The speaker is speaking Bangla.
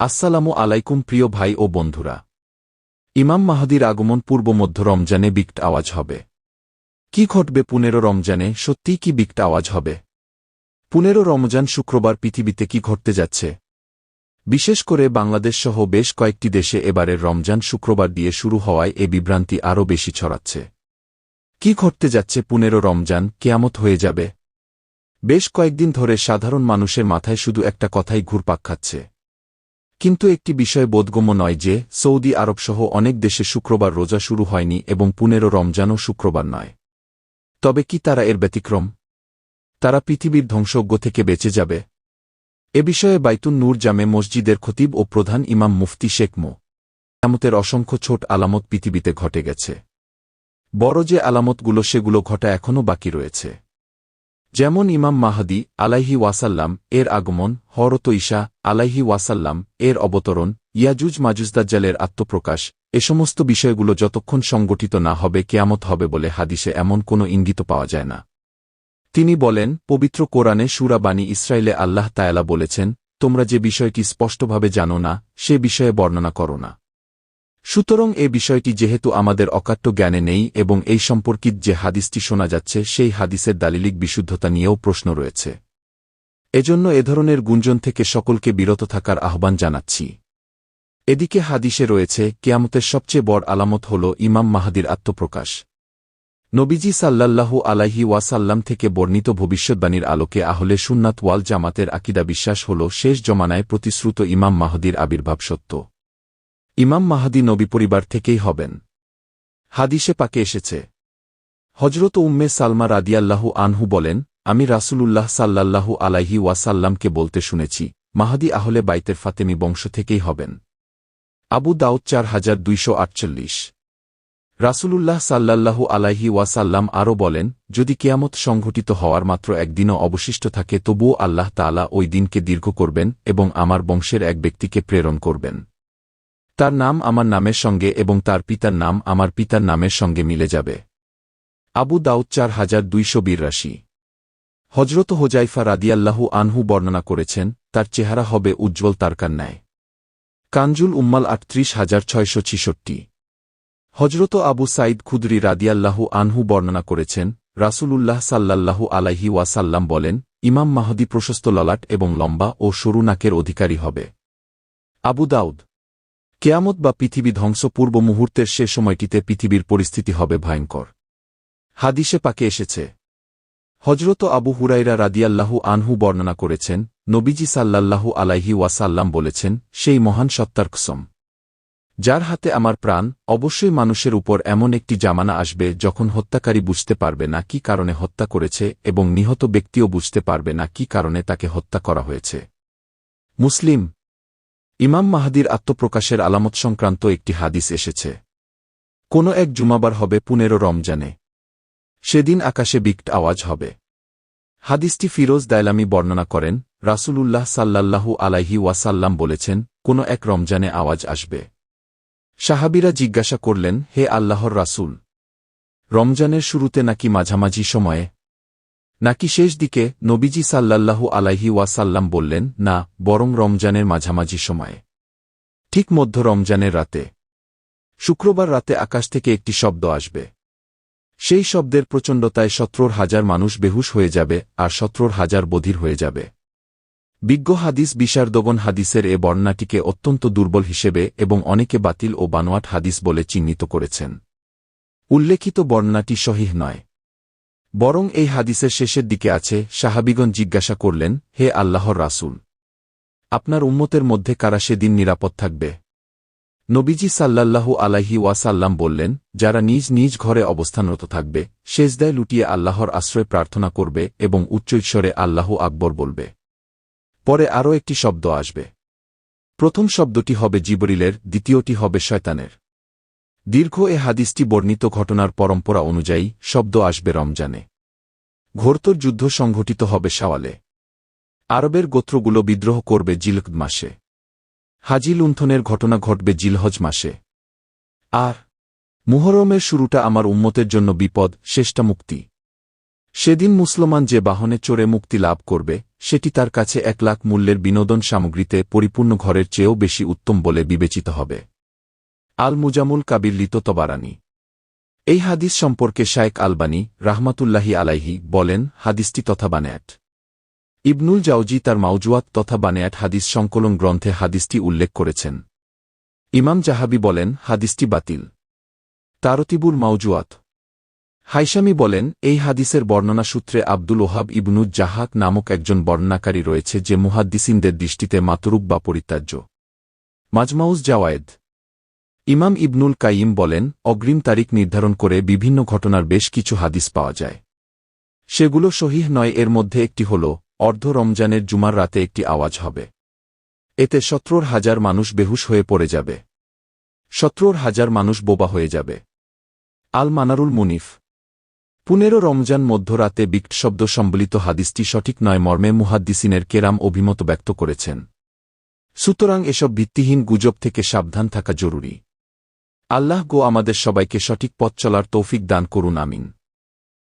আসসালামু আলাইকুম প্রিয় ভাই ও বন্ধুরা। ইমাম মাহাদির আগমন পূর্ব মধ্য রমজানে বিক্ট আওয়াজ হবে। কি ঘটবে পুনেরো রমজানে? সত্যিই কি বিক্ট আওয়াজ হবে? পুনেরো রমজান শুক্রবার পৃথিবীতে কি ঘটতে যাচ্ছে? বিশেষ করে বাংলাদেশ সহ বেশ কয়েকটি দেশে এবারের রমজান শুক্রবার দিয়ে শুরু হওয়ায় এ বিভ্রান্তি আরও বেশি ছড়াচ্ছে। কি ঘটতে যাচ্ছে পুনেরো রমজান? কেয়ামত হয়ে যাবে। বেশ কয়েকদিন ধরে সাধারণ মানুষের মাথায় শুধু একটা কথাই ঘুরপাক খাচ্ছে। কিন্তু একটি বিষয় বোধগম্য নয় যে, সৌদি আরবসহ অনেক দেশে শুক্রবার রোজা শুরু হয়নি এবং পুনেরো রমজানও শুক্রবার নয়। তবে কি তারা এর ব্যতিক্রম? তারা পৃথিবীর ধ্বংসজ্ঞ থেকে বেঁচে যাবে? এ বিষয়ে বাইতুন নূর জামে মসজিদের খতিব ও প্রধান ইমাম মুফতি শেখ মো। আলামতের অসংখ্য ছোট আলামত পৃথিবীতে ঘটে গেছে। বড় যে আলামতগুলো সেগুলো ঘটা এখনও বাকি রয়েছে। যেমন ইমাম মাহাদি, আলাইহি ওয়াসাল্লাম, এর আগমন হরত ঈশা, আলাইহি ওয়াসাল্লাম, এর অবতরণ, ইয়াজুজ মাজুজদাজ্জালের আত্মপ্রকাশ, এ সমস্ত বিষয়গুলো যতক্ষণ সংগঠিত না হবে কেয়ামত হবে বলে হাদিসে এমন কোনো ইঙ্গিত পাওয়া যায় না। তিনি বলেন, পবিত্র কোরআনে সুরা বাণী ইসরায়েলে আল্লাহ তায়ালা বলেছেন, তোমরা যে বিষয়টি স্পষ্টভাবে জানো না, সে বিষয়ে বর্ণনা করো না। সুতরাং এ বিষয়টি যেহেতু আমাদের অকাট্য জ্ঞানে নেই এবং এই সম্পর্কিত যে হাদিসটি শোনা যাচ্ছে, সেই হাদিসের দালিলিক বিশুদ্ধতা নিয়েও প্রশ্ন রয়েছে। এজন্য এ ধরনের গুঞ্জন থেকে সকলকে বিরত থাকার আহ্বান জানাচ্ছি। এদিকে হাদিসে রয়েছে, কেয়ামতের সবচেয়ে বড় আলামত হল ইমাম মাহাদির আত্মপ্রকাশ। নবীজি সাল্লাল্লাহু আলাইহি ওয়াসাল্লাম থেকে বর্ণিত ভবিষ্যৎবাণীর আলোকে আহলে সুন্নাত ওয়াল জামাতের আকিদা বিশ্বাস হল, শেষ জমানায় প্রতিশ্রুত ইমাম মাহাদির আবির্ভাব সত্য। ইমাম মাহাদি নবী পরিবার থেকেই হবেন। হাদিসে পাকে এসেছে। হজরত উম্মে সালমা রাদিয়াল্লাহু আনহু বলেন, আমি রাসূলুল্লাহ সাল্লাল্লাহু আলাইহি ওয়াসাল্লামকে বলতে শুনেছি, মাহাদি আহলে বাইতের ফাতেমি বংশ থেকেই হবেন। আবু দাউদ চার হাজার দুইশো আটচল্লিশ। রাসূলুল্লাহ সাল্লাল্লাহু আলাইহি ওয়াসাল্লাম আরও বলেন, যদি কেয়ামত সংঘটিত হওয়ার মাত্র একদিনও অবশিষ্ট থাকে, তবুও আল্লাহ তাআলা ওই দিনকে দীর্ঘ করবেন এবং আমার বংশের এক ব্যক্তিকে প্রেরণ করবেন। তার নাম আমার নামের সঙ্গে এবং তার পিতার নাম আমার পিতার নামের সঙ্গে মিলে যাবে। আবু দাউদ চার হাজার দুইশো বিরাশি। হজরত হোজাইফা রাদিয়াল্লাহু আনহু বর্ণনা করেছেন, তার চেহারা হবে উজ্জ্বল তারকার ন্যায় কাঞ্জুল উম্মাল আটত্রিশ হাজার ছয়শো ছিষট্টি। হজরত আবু সাইদ খুদরি রাদিয়াল্লাহু আনহু বর্ণনা করেছেন, রাসূলুল্লাহ সাল্লাল্লাহু আলাইহি ওয়াসাল্লাম বলেন, ইমাম মাহদি প্রশস্ত ললাট এবং লম্বা ও সরু নাকের অধিকারী হবে। আবু দাউদ কেয়ামত বা পৃথিবী ধ্বংস পূর্ব মুহূর্তের সে সময়টিতে পৃথিবীর পরিস্থিতি হবে ভয়ঙ্কর। হাদিসে পাকে এসেছে হজরত আবু হুরাইরা রাদিয়াল্লাহু আনহু বর্ণনা করেছেন, নবীজি সাল্লাল্লাহু আলাইহি ওয়াসাল্লাম বলেছেন, সেই মহান সত্তার কসম, যার হাতে আমার প্রাণ, অবশ্যই মানুষের উপর এমন একটি জামানা আসবে যখন হত্যাকারী বুঝতে পারবে না কি কারণে হত্যা করেছে এবং নিহত ব্যক্তিও বুঝতে পারবে না কি কারণে তাকে হত্যা করা হয়েছে। মুসলিম ইমাম মাহাদির আত্মপ্রকাশের আলামত সংক্রান্ত একটি হাদিস এসেছে। কোনো এক জুমাবার হবে পুনেরো রমজানে। সেদিন আকাশে বিক্ট আওয়াজ হবে। হাদিসটি ফিরোজ দায়লামি বর্ণনা করেন, রাসূলুল্লাহ সাল্লাল্লাহু আলাইহি ওয়াসাল্লাম বলেছেন, কোনো এক রমজানে আওয়াজ আসবে। সাহাবিরা জিজ্ঞাসা করলেন, হে আল্লাহর রাসূল, রমজানের শুরুতে নাকি মাঝামাঝি সময়ে নাকি শেষ দিকে নবীজি সাল্লাল্লাহু আলাইহি ওয়াসাল্লাম বললেন, না, বরং রমজানের মাঝামাঝি সময়ে। ঠিক মধ্য রমজানের রাতে। শুক্রবার রাতে আকাশ থেকে একটি শব্দ আসবে। সেই শব্দের প্রচণ্ডতায় সত্তর হাজার মানুষ বেহুশ হয়ে যাবে আর সত্তর হাজার বধির হয়ে যাবে। বিজ্ঞ হাদিস বিশারদগন হাদিসের এ বর্ণনাটিকে অত্যন্ত দুর্বল হিসেবে এবং অনেকে বাতিল ও বানোয়াট হাদিস বলে চিহ্নিত করেছেন। উল্লেখিত বর্ণাটি সহিহ নয়। বরং এই হাদিসের শেষের দিকে আছে, সাহাবিগণ জিজ্ঞাসা করলেন, হে আল্লাহর রাসুল! আপনার উম্মতের মধ্যে কারা সেদিন নিরাপদ থাকবে? নবীজি সাল্লাল্লাহু আলাইহি ওয়াসাল্লাম বললেন, যারা নিজ নিজ ঘরে অবস্থানরত থাকবে শেষদায় লুটিয়ে আল্লাহর আশ্রয় প্রার্থনা করবে এবং উচ্চৈশ্বরে আল্লাহ আকবর বলবে। পরে আরও একটি শব্দ আসবে। প্রথম শব্দটি হবে জিবরিলের, দ্বিতীয়টি হবে শয়তানের। দীর্ঘ এ হাদিসটি বর্ণিত ঘটনার পরম্পরা অনুযায়ী, শব্দ আসবে রমজানে। ঘোরতর যুদ্ধ সংঘটিত হবে সাওয়ালে আরবের গোত্রগুলো বিদ্রোহ করবে জিলক মাসে। হাজি লুণ্ঠনের ঘটনা ঘটবে জিলহজ মাসে। আর মুহরমের শুরুটা আমার উম্মতের জন্য বিপদ, শেষটা মুক্তি। সেদিন মুসলমান যে বাহনে চড়ে মুক্তি লাভ করবে, সেটি তার কাছে এক লাখ মূল্যের বিনোদন সামগ্রীতে পরিপূর্ণ ঘরের চেয়েও বেশি উত্তম বলে বিবেচিত হবে। আল মুজামুল কাবির লিত তবারানি। এই হাদিস সম্পর্কে শায়েক আলবানী রাহমাতুল্লাহি আলাইহি বলেন, হাদিসটি তথা বানেয়াট ইবনুল জাউজি তার মাউজুয়াত তথা বানেয়াট হাদিস সংকলন গ্রন্থে হাদিসটি উল্লেখ করেছেন। ইমাম জাহাবি বলেন, হাদিসটি বাতিল। তারতিবুল মাউজুয়াত হাইসামি বলেন, এই হাদিসের বর্ণনা সূত্রে আব্দুল ওহাব ইবনুজ জাহাক নামক একজন বর্ণনাকারী রয়েছে যে মুহাদ্দিসিনদের দৃষ্টিতে মাতরুক বা পরিত্যাজ্য। মাজমাউজ জাওয়ায়েদ। ইমাম ইবনুল কাইম বলেন, অগ্রিম তারিখ নির্ধারণ করে বিভিন্ন ঘটনার বেশ কিছু হাদিস পাওয়া যায়। সেগুলো সহিহ নয়, এর মধ্যে একটি হল, অর্ধ রমজানের জুমার রাতে একটি আওয়াজ হবে। এতে সত্তর হাজার মানুষ বেহুশ হয়ে পড়ে যাবে। সত্তর হাজার মানুষ বোবা হয়ে যাবে। আল মানারুল মুনিফ। পুনেরো রমজান মধ্যরাতে বিক্ট শব্দ সম্বলিত হাদিসটি সঠিক নয়, মর্মে মুহাদ্দিসিনের কেরাম অভিমত ব্যক্ত করেছেন। সুতরাং এসব ভিত্তিহীন গুজব থেকে সাবধান থাকা জরুরি। আল্লাহ গো আমাদের সবাইকে সঠিক পথ চলার তৌফিক দান করুন আমিন।